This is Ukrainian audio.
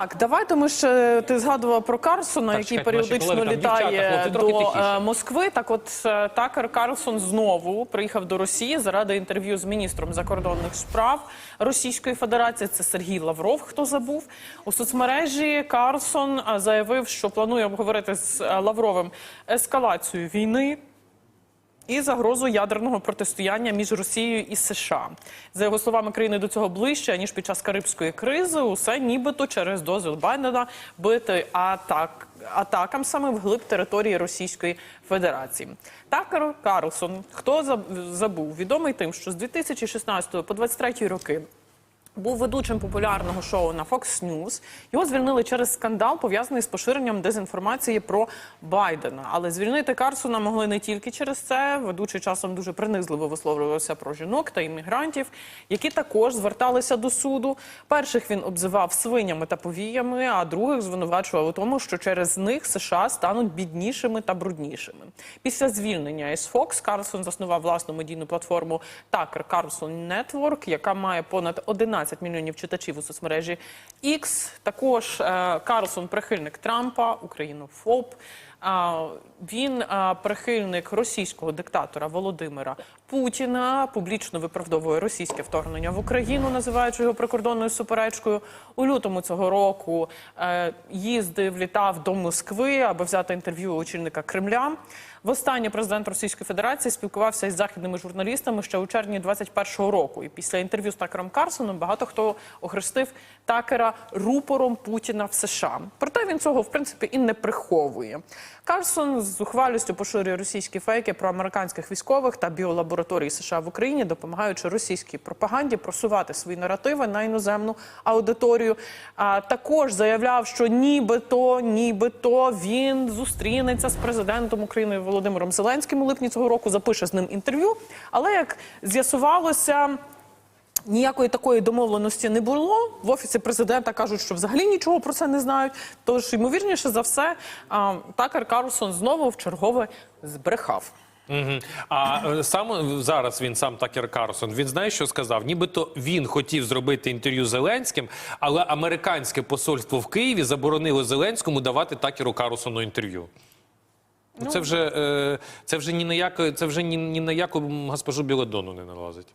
Так, давайте ми ще ти згадував про Карлсона, Так, який чекайте, періодично колеги там, літає дівчата, хлопці, до е, Москви. Так, от е, Такер Карлсон знову приїхав до Росії заради інтерв'ю з міністром закордонних справ Російської Федерації. Це Сергій Лавров. Хто забув у соцмережі? Карлсон е, заявив, що планує обговорити з Лавровим ескалацію війни і загрозу ядерного протистояння між Росією і США. За його словами, країни до цього ближче ніж під час карибської кризи. Усе нібито через дозвіл Байдена бити атак. Атакам саме вглиб території Російської Федерації. Такер Карлсон, хто забув, відомий тим, що з 2016 по 2023 роки був ведучим популярного шоу на Fox News. Його звільнили через скандал, пов'язаний з поширенням дезінформації про Байдена. Але звільнити Карсона могли не тільки через це. Ведучий часом дуже принизливо висловлювався про жінок та іммігрантів, які також зверталися до суду. Перших він обзивав свинями та повіями, а других звинувачував у тому, що через них США стануть біднішими та бруднішими. Після звільнення із Fox Карлсон заснував власну медійну платформу Tucker Carlson Network, яка має понад 11 мільйонів читачів у соцмережі X. Також е, Карлсон прихильник Трампа, українофоб. А, Він прихильник російського диктатора Володимира Путіна, публічно виправдовує російське вторгнення в Україну, називаючи його прикордонною суперечкою. У лютому цього року е, їздив, літав до Москви, аби взяти інтерв'ю очільника Кремля. Востаннє президент Російської Федерації спілкувався із західними журналістами ще у червні 21-го року. І після інтерв'ю з Такером Карсоном багато хто охрестив Такера рупором Путіна в США. Проте він цього в принципі і не приховує. Карсон з ухвалістю поширює російські фейки про американських військових та біолабораторії США в Україні, допомагаючи російській пропаганді просувати свої наративи на іноземну аудиторію. А також заявляв, що нібито, нібито він зустрінеться з президентом України Володимиром Зеленським у липні цього року, запише з ним інтерв'ю. Але як з'ясувалося. Ніякої такої домовленості не було. В офісі президента кажуть, що взагалі нічого про це не знають. Тож, ймовірніше за все, Такер Карлсон знову в чергове збрехав. Мгм. А е, сам зараз він сам Такер Карлсон, він знає, що сказав. Нібито він хотів зробити інтерв'ю з Зеленським, але американське посольство в Києві заборонило Зеленському давати Такеру Карлсону інтерв'ю. Ну, це вже е, це вже ні на яку, це вже ні, ні на яку госпожу Білодону не налазить.